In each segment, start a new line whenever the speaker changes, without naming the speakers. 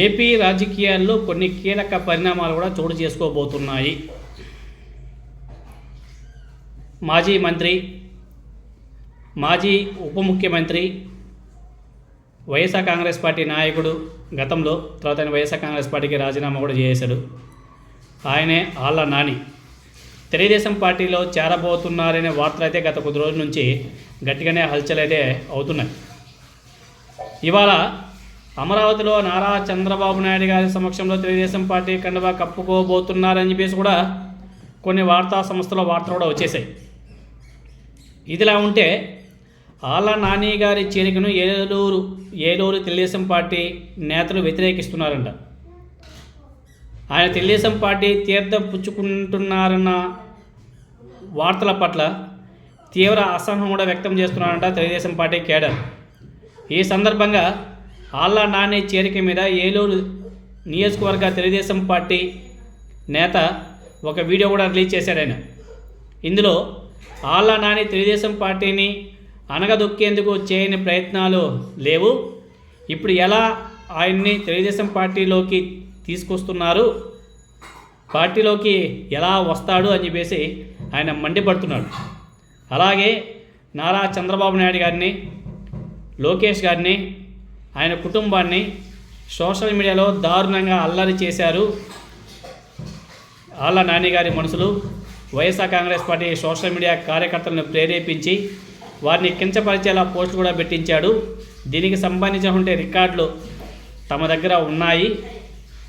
AP రాజకీయాల్లో కొన్ని కీలక పరిణామాలు కూడా చోటు చేసుకోబోతున్నాయి. మాజీ మంత్రి మాజీ ఉప ముఖ్యమంత్రి వైఎస్ఆర్ కాంగ్రెస్ పార్టీ నాయకుడు గతంలో తర్వాత ఆయన వైఎస్ఆర్ కాంగ్రెస్ పార్టీకి రాజీనామా కూడా చేశాడు. ఆయనే ఆళ్ళ నాని. తెలుగుదేశం పార్టీలో చేరబోతున్నారనే వార్తలు అయితే గత కొద్ది రోజుల నుంచి గట్టిగానే హల్చల్ అయితే అవుతున్నాయి. ఇవాళ అమరావతిలో నారా చంద్రబాబు నాయుడు గారి సమక్షంలో తెలుగుదేశం పార్టీ కండువా కప్పుకోబోతున్నారని చెప్పేసి కూడా కొన్ని వార్తా సంస్థల వార్తలు కూడా వచ్చేసాయి ఇదిలా ఉంటే ఆళ్ళ నాని గారి చేరికను ఏలూరు ఏలూరు తెలుగుదేశం పార్టీ నేతలు వ్యతిరేకిస్తున్నారంట. ఆయన తెలుగుదేశం పార్టీ తీర్థం పుచ్చుకుంటున్నారన్న వార్తల పట్ల తీవ్ర అసహనం కూడా వ్యక్తం చేస్తున్నారంట తెలుగుదేశం పార్టీ కేడర్. ఈ సందర్భంగా ఆళ్ళ నాని చేరిక మీద ఏలూరు నియోజకవర్గ తెలుగుదేశం పార్టీ నేత ఒక వీడియో కూడా రిలీజ్ చేశాడు ఆయన. ఇందులో ఆళ్ళ నాని తెలుగుదేశం పార్టీని అనగదొక్కేందుకు చేయని ప్రయత్నాలు లేవు. ఇప్పుడు ఎలా ఆయన్ని తెలుగుదేశం పార్టీలోకి తీసుకొస్తున్నారు? పార్టీలోకి ఎలా వస్తాడు అని చెప్పేసి ఆయన మండిపడుతున్నాడు. అలాగే నారా చంద్రబాబు నాయుడు గారిని లోకేష్ గారిని ఆయన కుటుంబాన్ని సోషల్ మీడియాలో దారుణంగా అల్లరి చేశారు. ఆళ్ళ నాని గారి మనుషులు YSR Congress party social media కార్యకర్తలను ప్రేరేపించి వారిని కించపరిచేలా పోస్టు కూడా పెట్టించాడు. దీనికి సంబంధించినటువంటి రికార్డులు తమ దగ్గర ఉన్నాయి.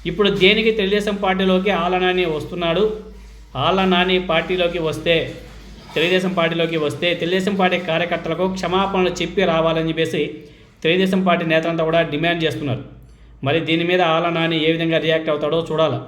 ఇప్పుడు దేనికి తెలుగుదేశం పార్టీలోకి ఆళ్ళ నాని వస్తున్నాడు? ఆళ్ళ నాని పార్టీలోకి వస్తే తెలుగుదేశం పార్టీలోకి వస్తే తెలుగుదేశం పార్టీ కార్యకర్తలకు క్షమాపణలు చెప్పి రావాలని చెప్పేసి తెలుగుదేశం పార్టీ నేతలంతా కూడా డిమాండ్ చేస్తున్నారు. మరి దీని మీద ఆలా నాని ఏ విధంగా రియాక్ట్ అవుతాడో చూడాలి.